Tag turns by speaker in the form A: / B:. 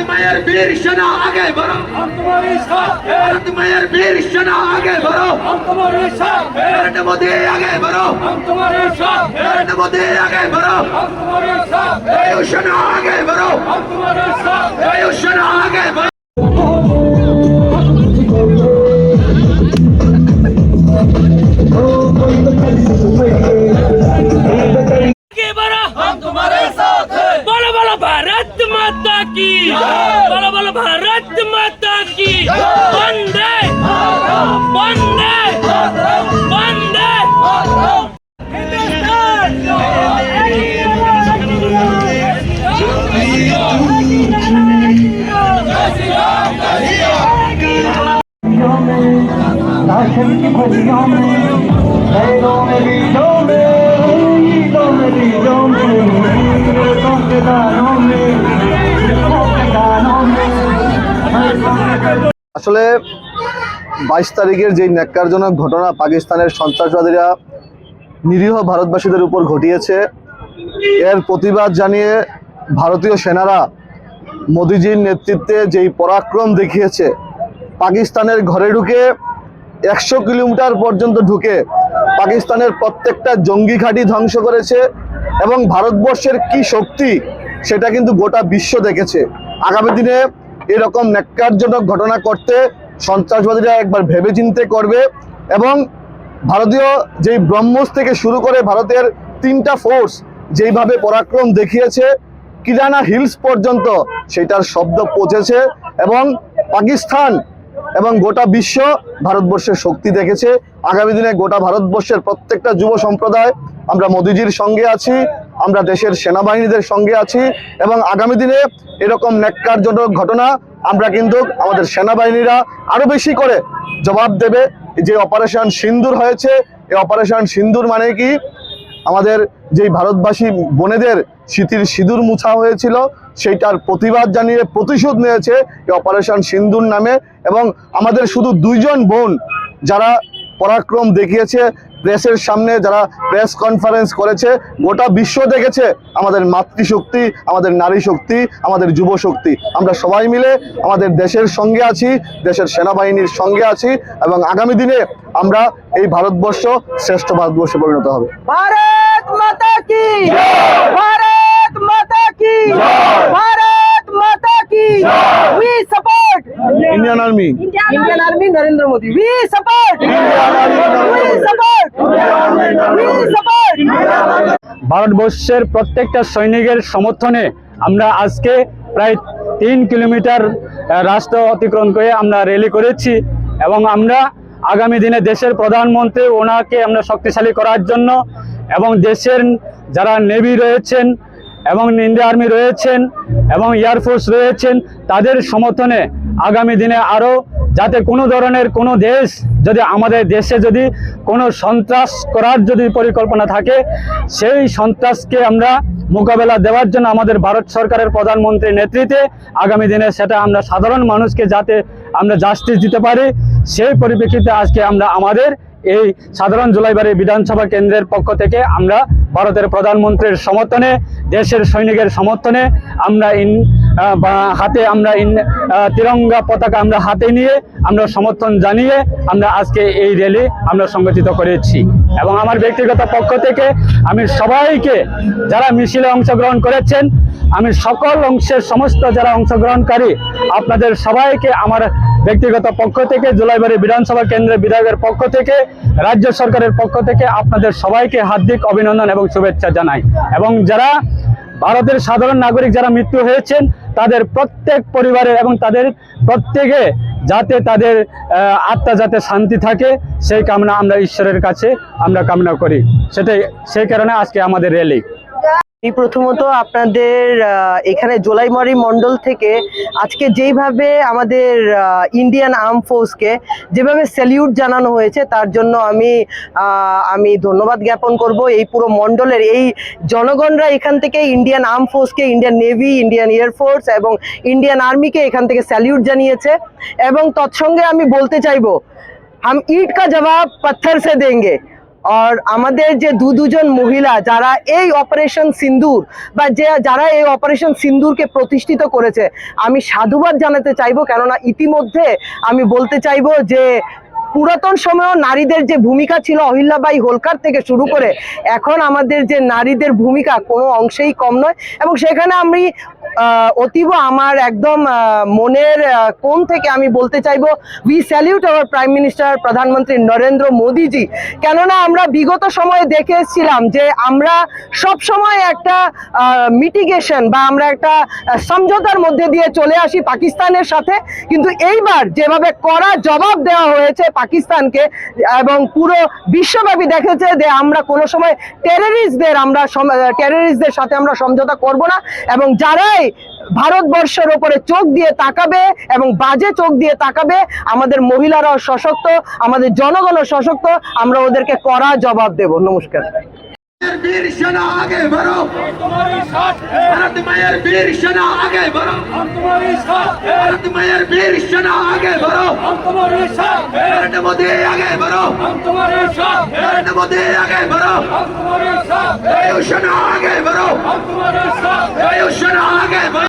A: भारत मायर वीर सेना आगे बढ़ो
B: हम तुम्हारे साथ
A: भारत मायर वीर सेना आगे बढ़ो
B: हम तुम्हारे साथ
A: नरेंद्र मोदी आगे बढ़ो
B: हम तुम्हारे साथ
A: नरेंद्र मोदी आगे बढ़ो
B: हम तुम्हारे साथ
A: वायु सेना
C: आगे बढ़ो
B: हम तुम्हारे साथ वायु
C: सेना आगे बढ़ो माता की बोलो बोलो भारत माता की वंदे वंदे वंदे
D: लाशन की खुशियों में पैरों में बीजों में ईदों में बीजों में रेतों के दानों में
E: আসলে বাইশ তারিখের যে ন্যাক্কারজনক ঘটনা পাকিস্তানের সন্ত্রাসবাদীরা নিরীহ ভারতবাসীদের উপর ঘটিয়েছে, এর প্রতিবাদ জানিয়ে ভারতীয় সেনারা মোদিজির নেতৃত্বে যেই পরাক্রম দেখিয়েছে, পাকিস্তানের ঘরে ঢুকে একশো কিলোমিটার পর্যন্ত ঢুকে পাকিস্তানের প্রত্যেকটা জঙ্গি ঘাঁটি ধ্বংস করেছে এবং ভারতবর্ষের কি শক্তি সেটা কিন্তু গোটা বিশ্ব দেখেছে। আগামী দিনে এরকম ন্যাক্কারজনক ঘটনা করতে সন্ত্রাসবাদীরা একবার ভেবে চিনতে করবে এবং ভারতীয় যেই ব্রহ্মোস থেকে শুরু করে ভারতের তিনটা ফোর্স যেইভাবে পরাক্রম দেখিয়েছে, কিরানা হিলস পর্যন্ত সেটার শব্দ পৌঁছেছে এবং পাকিস্তান এবং গোটা বিশ্ব ভারতবর্ষের শক্তি দেখেছে। আগামী দিনে গোটা ভারতবর্ষের প্রত্যেকটা যুব সম্প্রদায়, আমরা মোদিজির সঙ্গে আছি, আমরা দেশের সেনাবাহিনীদের সঙ্গে আছি এবং আগামী দিনে এরকম ন্যাক্কারজনক ঘটনা আমরা কিন্তু আমাদের সেনাবাহিনীরা আরও বেশি করে জবাব দেবে। যে অপারেশন সিন্দুর হয়েছে, এই অপারেশন সিন্দুর মানে কি? আমাদের যেই ভারতবাসী বোনেদের স্মৃতির সিঁদুর মুছা হয়েছিল, সেইটার প্রতিবাদ জানিয়ে প্রতিশোধ নিয়েছে এই অপারেশন সিন্দুর নামে। এবং আমাদের শুধু দুইজন বোন যারা পরাক্রম দেখিয়েছে, প্রেসের সামনে যারা প্রেস কনফারেন্স করেছে, গোটা বিশ্ব দেখেছে আমাদের মাতৃশক্তি, আমাদের নারী শক্তি, আমাদের যুব শক্তি। আমরা সবাই মিলে আমাদের দেশের সঙ্গে আছি, দেশের সেনাবাহিনীর সঙ্গে আছি, এবং আগামী দিনে আমরা এই ভারতবর্ষ শ্রেষ্ঠ ভারতবর্ষে পরিণত হবে।
F: কি? ভারত মাতা কি? ভারত মাতা কি? We support
E: Indian army
F: Indian army Narendra Modi. We support we support we support
G: ভারতবর্ষের প্রত্যেকটা সৈনিকের সমর্থনে আমরা আজকে প্রায় তিন কিলোমিটার রাস্তা অতিক্রম করে আমরা র্যালি করেছি এবং আমরা আগামী দিনে দেশের প্রধানমন্ত্রী ওনাকে আমরা শক্তিশালী করার জন্য এবং দেশের যারা নেভি রয়েছেন এবং ইন্ডিয়া আর্মি রয়েছেন এবং এয়ারফোর্স রয়েছেন, তাদের সমর্থনে আগামী দিনে আরও যাতে কোনো ধরনের কোনো দেশ যদি আমাদের দেশে যদি কোনো সন্ত্রাস করার যদি পরিকল্পনা থাকে, সেই সন্ত্রাসকে আমরা মোকাবেলা দেওয়ার জন্য আমাদের ভারত সরকারের প্রধানমন্ত্রীর নেতৃত্বে আগামী দিনে সেটা আমরা সাধারণ মানুষকে যাতে আমরা জাস্টিস দিতে পারি, সেই পরিপ্রেক্ষিতে আজকে আমরা আমাদের এই সাধারণ জুলাইবাড়ি বিধানসভা কেন্দ্রের পক্ষ থেকে আমরা ভারতের প্রধানমন্ত্রীর সমর্থনে, দেশের সৈনিকের সমর্থনে আমরা ইন হাতে আমরা ইন তিরঙ্গা পতাকা আমরা হাতে নিয়ে আমরা সমর্থন জানিয়ে আমরা আজকে এই র্যালি আমরা সংগঠিত করেছি। এবং আমার ব্যক্তিগত পক্ষ থেকে আমি সবাইকে, যারা মিছিলে অংশগ্রহণ করেছেন আমি সকল অংশের সমস্ত যারা অংশগ্রহণকারী, আপনাদের সবাইকে আমার ব্যক্তিগত পক্ষ থেকে, জুলাইবাড়ি বিধানসভা কেন্দ্রের বিধায়কের পক্ষ থেকে, রাজ্য সরকারের পক্ষ থেকে আপনাদের সবাইকে হার্দিক অভিনন্দন এবং শুভেচ্ছা জানাই। এবং যারা ভারতের সাধারণ নাগরিক যারা মৃত্যু হয়েছেন, তাদের প্রত্যেক পরিবারের এবং তাদের প্রত্যেকে যাতে তাদের আত্মা যাতে শান্তি থাকে, সেই কামনা আমরা ঈশ্বরের কাছে আমরা কামনা করি। সেটাই, সেই কারণে আজকে আমাদের র্যালি
F: এই প্রথমত আপনাদের এখানে জোলাইমারি মন্ডল থেকে আজকে যেইভাবে আমাদের ইন্ডিয়ান আর্ম ফোর্সকে যেভাবে স্যালিউট জানানো হয়েছে, তার জন্য আমি আমি ধন্যবাদ জ্ঞাপন করব। এই পুরো মন্ডলের এই জনগণরা এখান থেকে Indian arm ফোর্সকে Indian navy Indian air force এবং ইন্ডিয়ান আর্মিকে এখান থেকে স্যালিউট জানিয়েছে এবং তৎসঙ্গে আমি বলতে চাইব, হাম ইট কা জবাব পাথর সে দেঙ্গে। আর আমাদের যে দু দুজন মহিলা যারা এই অপারেশন সিন্দুর বা যে যারা এই অপারেশন সিন্দুরকে প্রতিষ্ঠিত করেছে, আমি সাধুবাদ জানাতে চাইব, কেননা ইতিমধ্যে আমি বলতে চাইব যে পুরাতন সময়েও নারীদের যে ভূমিকা ছিল অহিল্যাবাই হোলকার থেকে শুরু করে এখন আমাদের যে নারীদের ভূমিকা কোনো অংশেই কম নয়। এবং সেখানে আমি অতীব আমার একদম মনের কোণ থেকে আমি বলতে চাইব we salute our prime minister প্রধানমন্ত্রী নরেন্দ্র মোদিজি কেননা আমরা বিগত সময়ে দেখে এসেছিলাম যে আমরা সব সময় একটা মিটিগেশন বা আমরা একটা সমঝোতার মধ্যে দিয়ে চলে আসি পাকিস্তানের সাথে। কিন্তু এইবার যেভাবে কড়া জবাব দেওয়া হয়েছে পাকিস্তানকে এবং পুরো বিশ্বব্যাপী দেখেছে যে আমরা কোনো সময় টেররিস্টদের আমরা টেররিস্টদের সাথে আমরা সমঝোতা করব না এবং যারাই ভারতবর্ষের ওপরে চোখ দিয়ে তাকাবে এবং বাজে চোখ দিয়ে তাকাবে, আমাদের মহিলারাও সশক্ত, আমাদের জনগণও সশক্ত, আমরা ওদেরকে করা জবাব দেব। নমস্কার।
A: বীর সেনা আগে
B: हम तुम्हारे साथ हैं
A: भारत मायर वीर सेना आगे बढ़ो
B: हम तुम्हारे साथ हैं
A: भारत मायर वीर सेना आगे बढ़ो
B: हम तुम्हारे साथ हैं
A: नरेंद्र मोदी आगे बढ़ो
B: हम तुम्हारे साथ हैं
A: नरेंद्र मोदी आगे बढ़ो
B: हम तुम्हारे साथ हैं
A: वायु सेना आगे बढ़ो
B: हम तुम्हारे साथ हैं
A: वायु सेना आगे बढ़ो